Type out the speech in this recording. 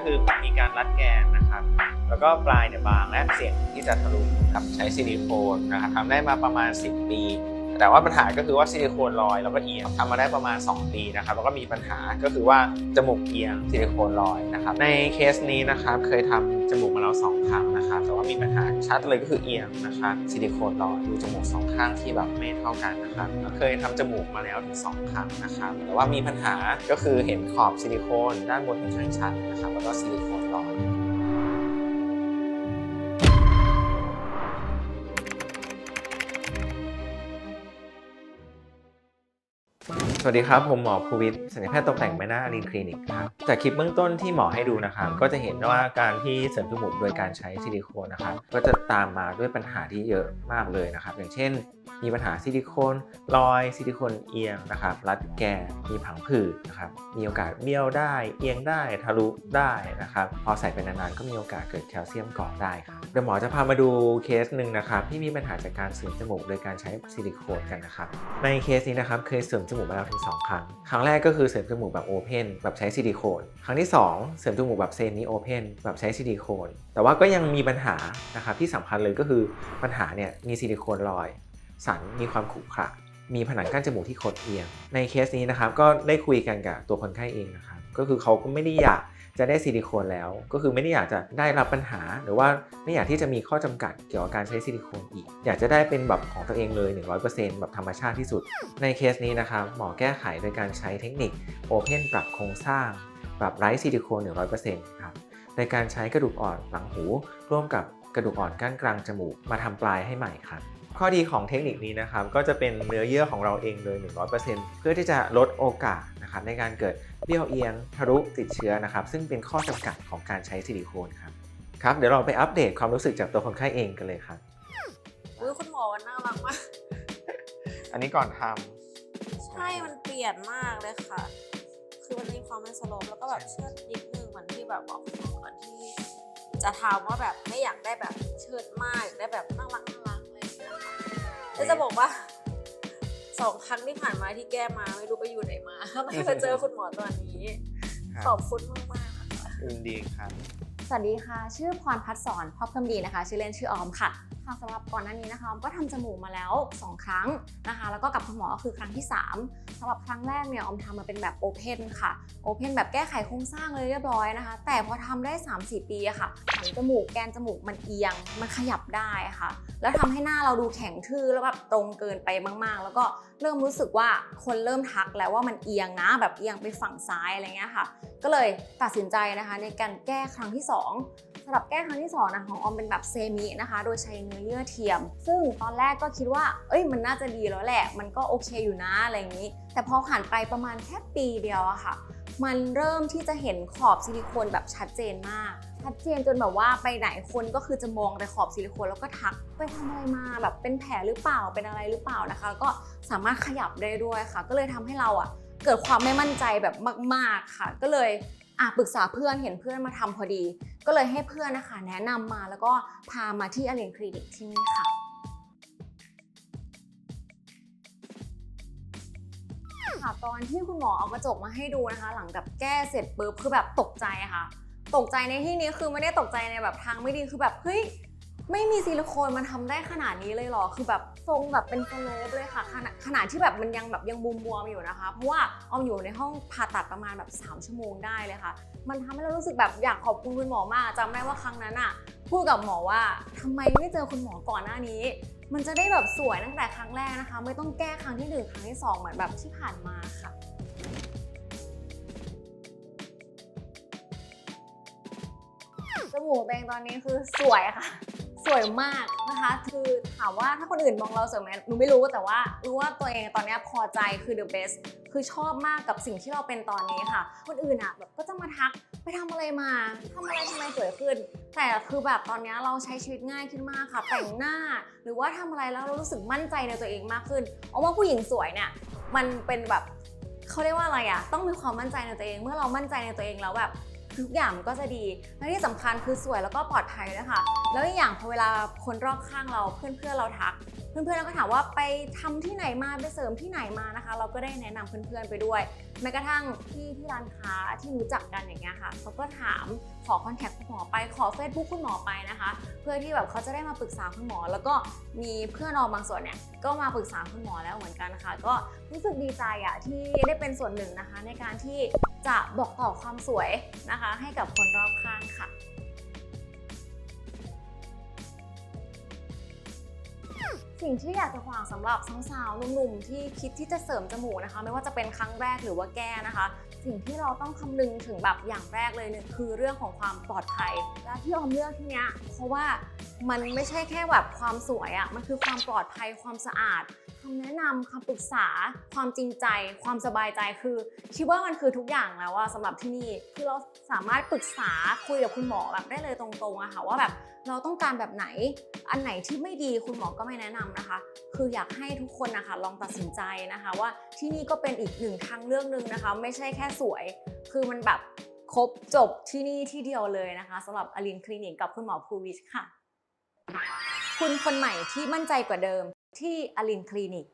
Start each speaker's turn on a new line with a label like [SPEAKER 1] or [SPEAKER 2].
[SPEAKER 1] ก็คือมีการรัดแกนนะครับ แล้วก็ปลายเนี่ยบางและเสี่ยงที่จะทะลุครับใช้ซิลิโคนนะครับทำได้มาประมาณ 10 ปี แต่ว่าปัญหาก็คือว่าซิลิโคนลอยแล้วก็เอียงทำมาได้ประมาณ 2 ปีนะครับแล้วก็มีปัญหาก็คือว่าจมูกเอียงซิลิโคนลอยนะครับในเคสนี้นะครับเคยทำจมูกมาแล้วสองครั้งนะครับแต่ว่ามีปัญหาชัดเลยก็คือเอียงนะครับซิลิโคนลอยดูจมูกสองข้างที่แบบไม่เท่ากันนะครับเคยทำจมูกมาแล้วถึงสองครั้งนะครับแต่ว่ามีปัญหาก็คือเห็นขอบซิลิโคนด้านบนค่อนข้างชัดนะครับแล้วก็ซิลิโคนลอย สวัสดีครับ ผมหมอภูวิทย์ศัลยแพทย์ตกแต่งใบหน้าอารีนคลินิกครับ จากคลิปเบื้องต้นที่หมอให้ดูนะครับ ก็จะเห็นว่าการที่เสริมจมูกโดยการใช้ซิลิโคนนะครับ ก็จะตามมาด้วยปัญหาที่เยอะมากเลยนะครับ อย่างเช่น มีปัญหาซิลิโคนลอยซิลิโคนเอียงนะครับ รัดแกมีผังผืดนะครับ มีโอกาสเบี้ยวได้ เอียงได้ ทะลุได้นะครับ พอใส่ไปนานๆ ก็มีโอกาสเกิดแคลเซียมเกาะได้ครับ เดี๋ยวหมอจะพามาดูเคสหนึ่งนะครับ ที่มีปัญหาจากการเสริมจมูกโดยการใช้ซิลิโคนกันนะครับ ในเคสนี้นะครับ เคยเสริมจมูกมาแล้วถึง 2 ครั้ง ครั้งแรกก็คือเสริมจมูกแบบโอเพนแบบใช้ซิลิโคน ครั้งที่ 2 เสริมจมูกแบบเซมิโอเพนแบบใช้ซิลิโคน แต่ว่าก็ยังมีปัญหานะครับที่สำคัญเลยก็คือปัญหาเนี่ยมีซิลิโคนลอย สันมีความขรุขระมีผนังกั้นจมูกที่คดเอียง ในเคสนี้นะครับก็ได้คุยกันกับตัวคนไข้เองนะครับก็คือเขาก็ไม่ได้อยากจะได้ซิลิโคนแล้ว ก็คือไม่ได้อยากจะได้รับปัญหา หรือว่าไม่อยากที่จะมีข้อจำกัดเกี่ยวกับการใช้ซิลิโคนอีก อยากจะได้เป็นแบบของตัวเองเลย 100%แบบธรรมชาติที่สุด ในเคสนี้นะครับหมอแก้ไขโดยการใช้เทคนิคโอเพนปรับโครงสร้าง ปรับไร้ซิลิโคน 100%ครับในการใช้กระดูกอ่อนหลังหู ร่วมกับกระดูกอ่อนก้านกลางจมูกมาทำปลายให้ใหม่ครับ ข้อดีของเทคนิคนี้นะครับก็จะเป็นเนื้อเยื่อของเราเองเลย 100%เพื่อที่จะลดโอกาสนะครับในการเกิดเบี้ยวเอียงทะลุติดเชื้อนะครับ ซึ่งเป็นข้อจำกัดของการใช้ซิลิโคนครับครับเดี๋ยวเราไปอัปเดตความรู้สึกจากตัวคนไข้เองกันเลยครับ
[SPEAKER 2] อุ้ยคุณหมอวันน่ารักมาก
[SPEAKER 1] อันนี้ก่อนท
[SPEAKER 2] ใช่มันเปลี่ยนมากเลยค่ะ คือมันมีความเป็นสโลปแล้วก็แบบเชิดนิดนึงเหมือนที่แบบบอกคุณหมอก่อนที่ จะทำว่าแบบไม่อยากได้แบบเชิดมากอยากได้แบบน่ารักน่ารัก แล้วจะบอกว่าสองครั้งที่ผ่านมาที่แก้มาไม่รู้ไปอยู่ไหนมาไม่มาเจอคุณหมอตอนนี้ำขอบคุณมากมากๆนะคะ
[SPEAKER 1] ยินดีครับ
[SPEAKER 3] สวัสดีค่ะ ชื่อพรพัฒน์สอนพอบคำดีนะคะ ชื่อเล่นชื่อออมค่ะ ค่ะสำหรับก่อนหน้านี้นะคะอมก็ทำจมูกมาแล้ว 2 ครั้งนะคะ แล้วก็กับคุณหมอก็คือครั้งที่ 3สำหรับครั้งแรกเนี่ยออมทำมาเป็นแบบโอเพนค่ะโอเพนแบบแก้ไขโครงสร้างเลยเรียบร้อยนะคะ แต่พอทำได้ 3-4 ปีอะค่ะหนังจมูกแกนจมูกมันเอียง มันขยับได้ค่ะ แล้วทำให้หน้าเราดูแข็งทื่อแล้วแบบตรงเกินไปมาก ๆ แล้วก็เริ่มรู้สึกว่าคนเริ่มทักแล้วว่ามันเอียงนะ แบบเอียงไปฝั่งซ้ายอะไรเงี้ยค่ะ ก็เลยตัดสินใจนะคะในการแก้ครั้งที่ 2ำหรับแก้ครั้งที่2นะของออมเป็นแบบเซมินะคะ โดยใช้เนื้อเยื่อเทียม ซึ่งตอนแรกก็คิดว่า เอ้ยมันน่าจะดีแล้วแหละ มันก็โอเคอยู่นะอะไรอย่างนี้ แต่พอผ่านไปประมาณแค่ปีเดียวอะค่ะ มันเริ่มที่จะเห็นขอบซิลิโคนแบบชัดเจนมากชัดเจนจนแบบว่าไปไหนคนก็คือจะมองแต่ขอบซิลิโคนแล้วก็ทักไปทำอะไรมาแบบเป็นแผลหรือเปล่าเป็นอะไรหรือเปล่านะคะแล้วก็สามารถขยับได้ด้วยค่ะ ก็เลยทำให้เราอะเกิดความไม่มั่นใจแบบมาก ๆค่ะ ก็เลย อะปรึกษาเพื่อนเห็นเพื่อนมาทำพอดี ก็เลยให้เพื่อนนะคะแนะนำมาแล้วก็พามาที่อเลนคลินิกที่นี่ค่ะค่ะตอนที่คุณหมอเอากระจกมาให้ดูนะคะ หลังจากแก้เสร็จปุ๊บคือแบบตกใจค่ะ ตกใจในที่นี้คือไม่ได้ตกใจในแบบทางไม่ดีคือแบบเฮ้ย ไม่มีซิลิโคนมันทำได้ขนาดนี้เลยเหรอ คือแบบทรงแบบเป็นสโลปเลยค่ะขนาดขนาดที่แบบมันยังแบบยังบวมๆอยู่นะคะ เพราะว่าออมอยู่ในห้องผ่าตัดประมาณแบบ 3 ชั่วโมงได้เลยค่ะ มันทำให้เรารู้สึกแบบอยากขอบคุณคุณหมอมากจำได้ว่าครั้งนั้นอะพูดกับหมอว่าทำไมไม่เจอคุณหมอก่อนหน้านี้ มันจะได้แบบสวยตั้งแต่ครั้งแรกนะคะ ไม่ต้องแก้ครั้งที่หนึ่งครั้งที่สองเหมือนแบบที่ผ่านมาค่ะจมูกตัวเองตอนนี้คือสวยค่ะ วยมากนะคะ คือถามว่าถ้าคนอื่นมองเราสวยไหมหนูไม่รู้แต่ว่ารู้ว่าตัวเองตอนนี้พอใจคือ the best คือชอบมากกับสิ่งที่เราเป็นตอนนี้ค่ะ คนอื่นอะแบบก็จะมาทักไปทำอะไรมาทำอะไรทำไมสวยขึ้น แต่คือแบบตอนนี้เราใช้ชีวิตง่ายขึ้นมากค่ะ แต่งหน้า หรือว่าทำอะไรแล้วเรารู้สึกมั่นใจในตัวเองมากขึ้นเอาว่าผู้หญิงสวยเนี่ยมันเป็นแบบเขาเรียกว่าอะไรอะต้องมีความมั่นใจในตัวเอง เมื่อเรามั่นใจในตัวเองแล้วแบบ ทุกอย่างมันก็จะดีและที่สำคัญคือสวยแล้วก็ปลอดภัยด้วยค่ะ แล้วอีกอย่างพอเวลาคนรอบข้างเราเพื่อนๆเราทัก เพื่อนๆก็ถามว่าไปทำที่ไหนมาไปเสริมที่ไหนมานะคะ เราก็ได้แนะนำเพื่อนๆไปด้วยแม้กระทั่งพี่ที่ร้านค้าที่รู้จักกันอย่างเงี้ยค่ะเขาก็ถามขอคอนแทคคุณหมอไปขอเฟซบุ๊กคุณหมอไปนะคะ เพื่อที่แบบเขาจะได้มาปรึกษาคุณหมอ แล้วก็มีเพื่อนออมบางส่วนเนี่ยก็มาปรึกษาคุณหมอแล้วเหมือนกันนะคะก็รู้สึกดีใจอะที่ได้เป็นส่วนหนึ่งนะคะ ในการที่จะบอกต่อความสวยนะคะ ให้กับคนรอบข้างค่ะ สิ่งที่อยากจะฝากสำหรับสาวๆหนุ่มๆที่คิดที่จะเสริมจมูกนะคะ ไม่ว่าจะเป็นครั้งแรกหรือว่าแก้นะคะ สิ่งที่เราต้องคำนึงถึงแบบอย่างแรกเลยเนี่ยคือเรื่องของความปลอดภัย และที่ออมเลือกที่เนี้ยเพราะว่ามันไม่ใช่แค่แบบความสวยอะ่ะมันคือความปลอดภัยความสะอาดคำแนะนำคำปรึกษาความจริงใจ ความสบายใจคือคิดว่ามันคือทุกอย่างแล้วว่าสำหรับที่นี่คือเราสามารถปรึกษาคุยกับคุณหมอแบบได้เลยตรงๆอะค่ะว่าแบบเราต้องการแบบไหน อันไหนที่ไม่ดีคุณหมอก็ไม่แนะนำนะคะ คืออยากให้ทุกคนนะคะลองตัดสินใจนะคะ ว่าที่นี่ก็เป็นอีกหนึ่งทางเลือกหนึ่งนะคะ ไม่ใช่แค่สวย คือมันแบบครบจบที่นี่ที่เดียวเลยนะคะสำหรับอลินคลินิกกับคุณหมอภูวิชค่ะ คุณคนใหม่ที่มั่นใจกว่าเดิม ที่อลินคลินิก